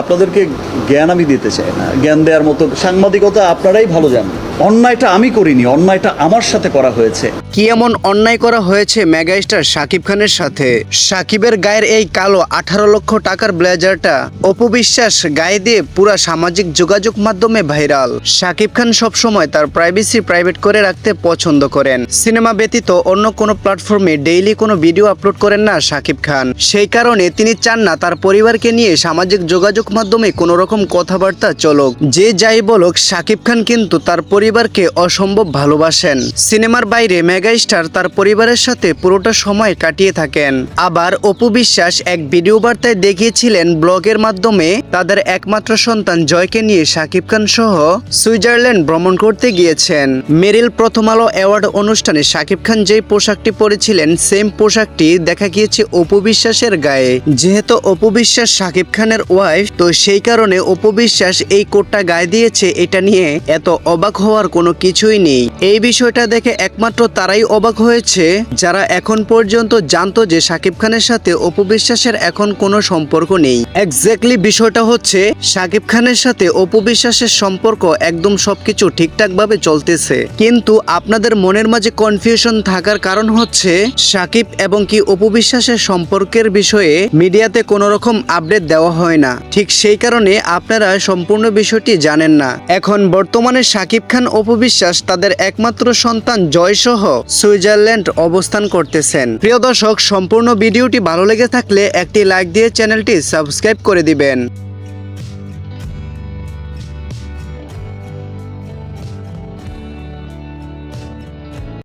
আপনাদেরকে জ্ঞান আমি দিতে চাই না। জ্ঞান দেওয়ার মতো সাংবাদিকতা আপনারাই ভালো জানেন। অন্যায়টা আমি করিনি, অন্যায়টা আমার সাথে করা হয়েছে। কি এমন অন্যায় করা হয়েছে মেগাস্টার শাকিব খানের সাথে? সাকিবের গায়ের এই কালো আঠারো লক্ষ টাকার ব্লেজারটা অপবিশ্বাস গায়ে দিয়ে পুরা সামাজিক যোগাযোগ মাধ্যমে ভাইরাল। শাকিব খান সবসময় তার প্রাইভেসি প্রাইভেট করে রাখতে পছন্দ করেন। সিনেমা ব্যতীত অন্য কোনো প্ল্যাটফর্মে ডেইলি কোনো ভিডিও আপলোড করেন না শাকিব খান। সেই কারণে তিনি চান না তার পরিবারকে নিয়ে সামাজিক যোগাযোগ মাধ্যমে কোনো রকম কথাবার্তা চলুক। যে যাই বলুক, শাকিব খান কিন্তু তার পরিবারকে অসম্ভব ভালোবাসেন। সিনেমার বাইরে মেগা স্টার তার পরিবারের সাথে পুরোটা সময় কাটিয়ে থাকেন। আবার অপু বিশ্বাস এক ভিডিও বার্তায় দেখিয়েছিলেন ব্লগের মাধ্যমে তাদের একমাত্র সন্তান জয়কে নিয়ে শাকিব খান সহ সুইজারল্যান্ড ভ্রমণ করতে গিয়েছেন। মেরিল প্রথম আলো অ্যাওয়ার্ড অনুষ্ঠানে শাকিব খান যেই পোশাকটি পরেছিলেন, সেম পোশাকটি দেখা গিয়েছে অপু বিশ্বাসের গায়ে। যেহেতু অপু বিশ্বাস শাকিব খানের ওয়াইফ তো সেই কারণে অপু বিশ্বাস এই কোটটা গায়ে দিয়েছে, এটা নিয়ে এত অবাক হওয়ার কোনো কিছুই নেই। এই বিষয়টা দেখে একমাত্র তারাই অবাক হয়েছে, যারা এখন পর্যন্ত জানতো যে শাকিব খানের সাথে অপু বিশ্বাসের এখন কোনো সম্পর্ক নেই। এক্স্যাক্টলি বিষয়টা হচ্ছে শাকিব খানের সাথে অপু বিশ্বাসের সম্পর্ক একদম সবকিছু ঠিকঠাক ভাবে চলতেছে। কিন্তু আপনাদের মনের মাঝে কনফিউশন থাকার কারণ হচ্ছে শাকিব এবং কি অপু বিশ্বাসের সম্পর্কের বিষয়ে মিডিয়াতে কোনো রকম আপডেট দেওয়া হয় না। ঠিক সেই কারণে আপনারা সম্পূর্ণ বিষয়টি জানেন না। এখন বর্তমানে শাকিব খান অপু বিশ্বাস তাদের একমাত্র সন্তান জয়সহ সুইজারল্যান্ড অবস্থান করতেছেন। প্রিয় দর্শক, সম্পূর্ণ ভিডিওটি ভালো লেগে থাকলে একটি লাইক দিয়ে চ্যানেলটি সাবস্ক্রাইব করে দিবেন।